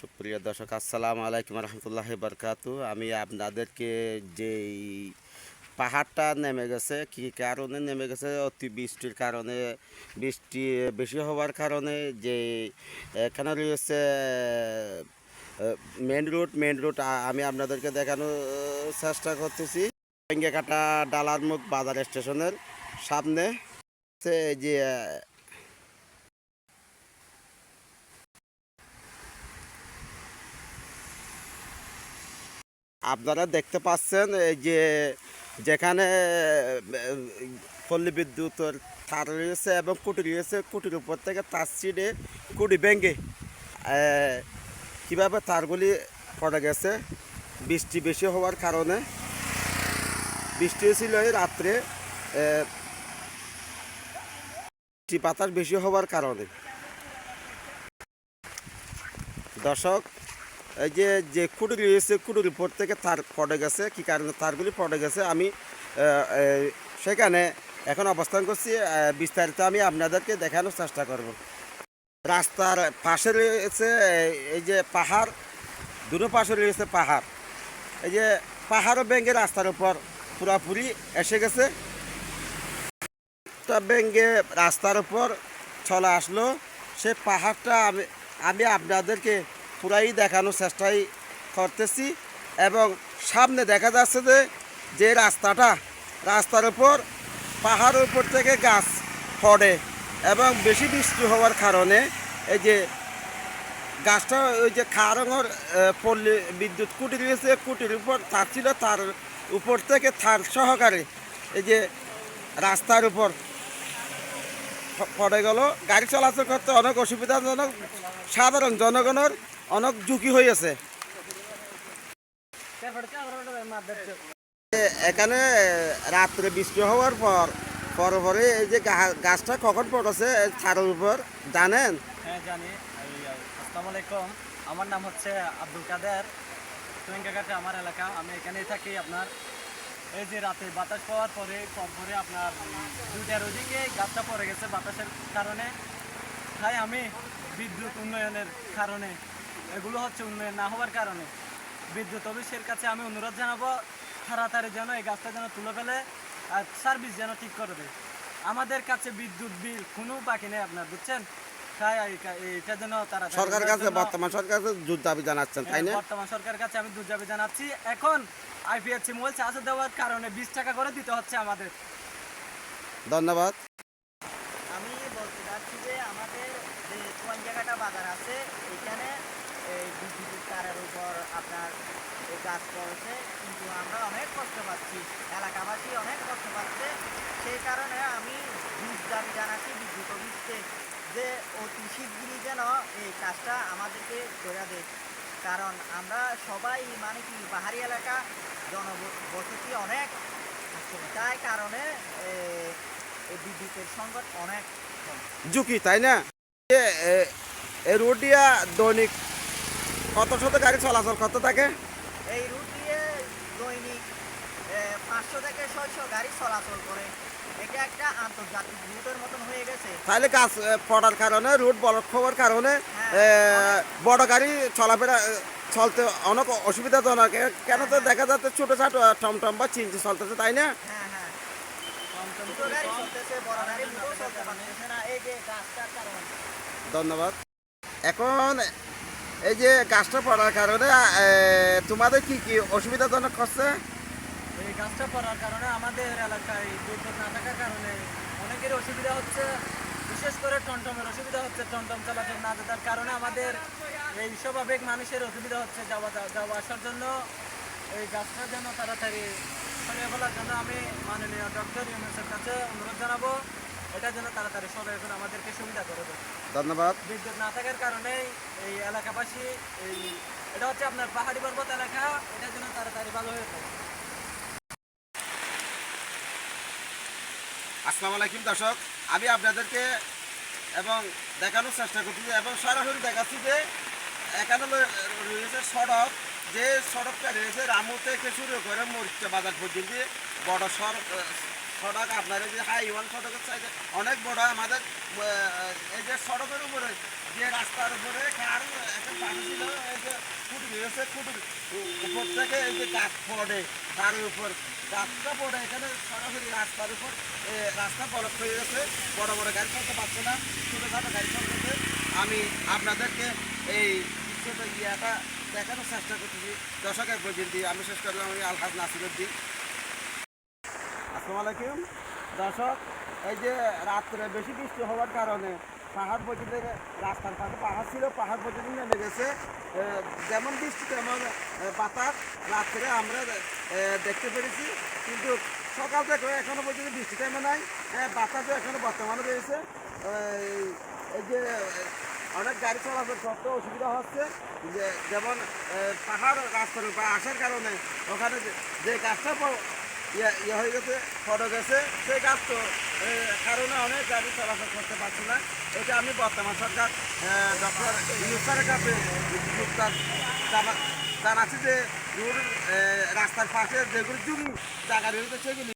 সুপ্রিয় দর্শক, আসসালামু আলাইকুম রহমতুল্লাহ বরকাতু আমি আপনাদেরকে যেই পাহাড়টা নেমে গেছে, কি কারণে নেমে গেছে? অতি বৃষ্টির কারণে, বৃষ্টি বেশি হওয়ার কারণে যে এখানে রয়েছে মেন রোড মেন রোড আমি আপনাদেরকে দেখানোর চেষ্টা করতেছি। কাটা ডালার মুখ বাজার স্টেশনের সামনে। যে আপনারা দেখতে পাচ্ছেন এই যে যেখানে পল্লী বিদ্যুতের তার রয়েছে এবং কুটি রয়েছে। কুটির উপর থেকে তার ছিঁড়ে কুটি ভেঙে কীভাবে তারগুলি পড়ে গেছে? বৃষ্টি বেশি হওয়ার কারণে। বৃষ্টি ছিল রাত্রে বৃষ্টি বাতাস বেশি হওয়ার কারণে। দর্শক এই যে যে খুঁটি রয়েছে খুঁটির উপর থেকে তার পড়ে গেছে। কি কারণে তারগুলি পড়ে গেছে? আমি সেখানে এখন অবস্থান করছি। বিস্তারিত আমি আপনাদেরকে দেখানোর চেষ্টা করব। রাস্তার পাশে রয়েছে এই- যে পাহাড়। দুটো পাশে রয়েছে পাহাড়। এই যে পাহাড়ও ব্যাঙ্গে রাস্তার উপর পুরাপুরি এসে গেছে। ব্যাঙ্গে রাস্তার উপর চলে আসলো। সে পাহাড়টা আমি আমি আপনাদেরকে পুরাই দেখানোর চেষ্টাই করতেছি এবং সামনে দেখা যাচ্ছে যে যে রাস্তাটা, রাস্তার উপর, পাহাড়ের উপর থেকে গাছ পড়ে এবং বেশি বৃষ্টি হওয়ার কারণে এই যে গাছটা, ওই যে খারঙর পল্লী, বিদ্যুৎ কুটি রয়েছে কুটির উপর তার ছিল, তার উপর থেকে তার সহকারে এই যে রাস্তার উপর পড়ে গেল। গাড়ি চলাচল করতে অনেক অসুবিধাজনক, সাধারণ জনগণের অনেক ঝুঁকি হয়ে আছে। এখানে রাত্রে বৃষ্টি হওয়ার পর পরে পরে এই যে গাছটা কখন পড়েছে ছাড়ের উপর জানেন? হ্যাঁ জানি। আসসালামু আলাইকুম। আমার নাম হচ্ছে আব্দুল কাদের। টুয়েঙ্গাঘাটে আমার এলাকা। আমি এখানেই থাকি আপনার। এই যে রাতে বাতাস পাওয়ার পরে পরে আপনার দুইটার ওদিকে গাছটা পড়ে গেছে বাতাসের কারণে। তাই আমি বিদ্যুৎ উন্নয়নের কারণে এগুলো হচ্ছে উন্নয়ন না হওয়ার কারণে। বিদ্যুৎ অফিসের কাছে আমি অনুরোধ জানাব তাড়াতাড়ি যেন এই গাছটা যেন তুলে ফেলে আর সার্ভিস যেন ঠিক করে দেয়। আমাদের কাছে বিদ্যুৎ বিল কোনো বাকি নেই আপনার বুঝছেন? তাই এই- যেন তারা সরকারের কাছে বর্তমান সরকার কাছে জোর দাবি জানাচ্ছেন তাই না? বর্তমান সরকারের কাছে আমি দুর্যাবি জানাচ্ছি। এখন আইপিএসসি মোবাইল চার্জ দেওয়ার কারণে বিশ টাকা করে দিতে হচ্ছে আমাদের। ধন্যবাদ। আমি বলতে চাচ্ছি যে আমাদের যে কোন জায়গাটা বাজার আছে এখানে এই বিদ্যুতের তারের উপর আপনার গাছ পড়েছে কিন্তু আমরা অনেক কষ্ট পাচ্ছি। এলাকাবাসী অনেক কষ্ট পাচ্ছে। সেই কারণে আমি বুঝ দাবি জানাচ্ছি বিদ্যুৎ অফিসকে যে অতি শিগগিরই যেন এই কাজটা আমাদেরকে করে দেয়। কারণ আমরা সবাই মানে কি, পাহাড়ি এলাকা, জনবসতি অনেক। তাই কারণে বিদ্যুতের সংকট অনেক। ঝুঁকি, তাই না? এ- এ- এই রোড দিয়া দৈনিক কত শত গাড়ি চলাচল করতে থাকে এই রুট দিয়ে দৈনিক পাঁচশো থেকে ছয়শো গাড়ি চলাচল করে। এটা একটা আন্তর্জাতিক রুটের মতন হয়ে গেছে। তাহলে এ, পড়ার কারণে রুট ব্লক হওয়ার কারণে হ্যাঁ, বড় গাড়ি চলাফেরা চলতে অনেক অসুবিধাজনক। কেন তো দেখা যাচ্ছে ছোটো ছোটো টমটম বা চিনচি চলতেছে তাই না? হ্যাঁ হ্যাঁ। গাড়ি চলতেছে বড় গাড়ি চলতে পারতেছে না এই যে ধন্যবাদ। এখন এই যে গাছটা পড়ার কারণে তোমাদের কি কি অসুবিধাজনক করছে এই গাছটা পড়ার কারণে আমাদের এলাকায় বিদ্যুৎ না থাকার কারণে অনেকের অসুবিধা হচ্ছে। বিশেষ করে টমটমের অসুবিধা হচ্ছে। টমটম চলাচল না থাকার কারণে আমাদের এই স্বাভাবিক মানুষের অসুবিধা হচ্ছে যাওয়া যাওয়া আসার জন্য। এই গাছটা যেন তাড়াতাড়ি সরিয়ে ফেলার জন্য আমি মাননীয় ডক্টর ইউনুসের কাছে অনুরোধ জানাব। এটা যেন তাড়াতাড়ি সরিয়ে ফেলে, আমাদেরকে সুবিধা করে দেয় ধন্যবাদ। বিদ্যুৎ না থাকার কারণে এই এলাকাবাসী এই এটা হচ্ছে আপনার পাহাড়ি পর্বত এলাকা এটা যেন তাড়াতাড়ি ভালো হয়ে যায়। আসসালামু আলাইকুম দর্শক আমি আপনাদেরকে এবং দেখানোর চেষ্টা করছি এবং সরাসরি দেখাচ্ছি যে এখানে রয়েছে সড়ক যে সড়কটা রয়েছে রামু থেকে শুরু করে মরিচা বাজার পর্যন্ত বড় সড়ক সড়ক, আপনার যে হাইওয়ান সড়কের সাইডে অনেক বড় আমাদের এই যে সড়কের উপরে, যে রাস্তার উপরে কার একটা পাশে ছিল, এই গেছে খুঁটির উ- উপর থেকে এই যে গাছ পড়ে তার উপর, গাছটা পড়ে, এখানে সরাসরি রাস্তার উপর রাস্তা বলক হয়ে গেছে। বড় বড় গাড়ি চলতে পারছে না, ছোটোখাটো গাড়ি চলতেছে আমি আপনাদেরকে এই ইয়েটা দেখানোর চেষ্টা করতেছি। দর্শকের পর্যন্ত আমি শেষ করলাম, আমি আলহাজ নাসিরুদ্দিন। আসসালামু আলাইকুম দর্শক, এই যে রাত্রে বেশি বৃষ্টি হওয়ার কারণে পাহাড় পর্যন্ত রাস্তার পাশে পাহাড় ছিল, পাহাড় পর্যন্ত নেমে গেছে। যেমন বৃষ্টি, তেমন বাতাস রাত্রে আমরা দেখতে পেরেছি। কিন্তু সকাল থেকে এখনও পর্যন্ত বৃষ্টি তেমন নাই। বাতাসও এখনও বর্তমানে রয়েছে। এই যে, অনেক গাড়ি চলাচল করতে অসুবিধা হচ্ছে। যে, যেমন পাহাড় রাস্তার উপর আসার কারণে ওখানে যে- গাছটা ইয়ে হয়ে গেছে ফটো গেছে সেই গাছ তো কারণে অনেক গাড়ি চলাচল করতে পারছে না। এটা আমি বর্তমান সরকার ডক্টর ইউসারের কাছে জানাচ্ছি যে রাস্তার পাশে যেগুলো জমি জায়গা রয়েছে, সেগুলি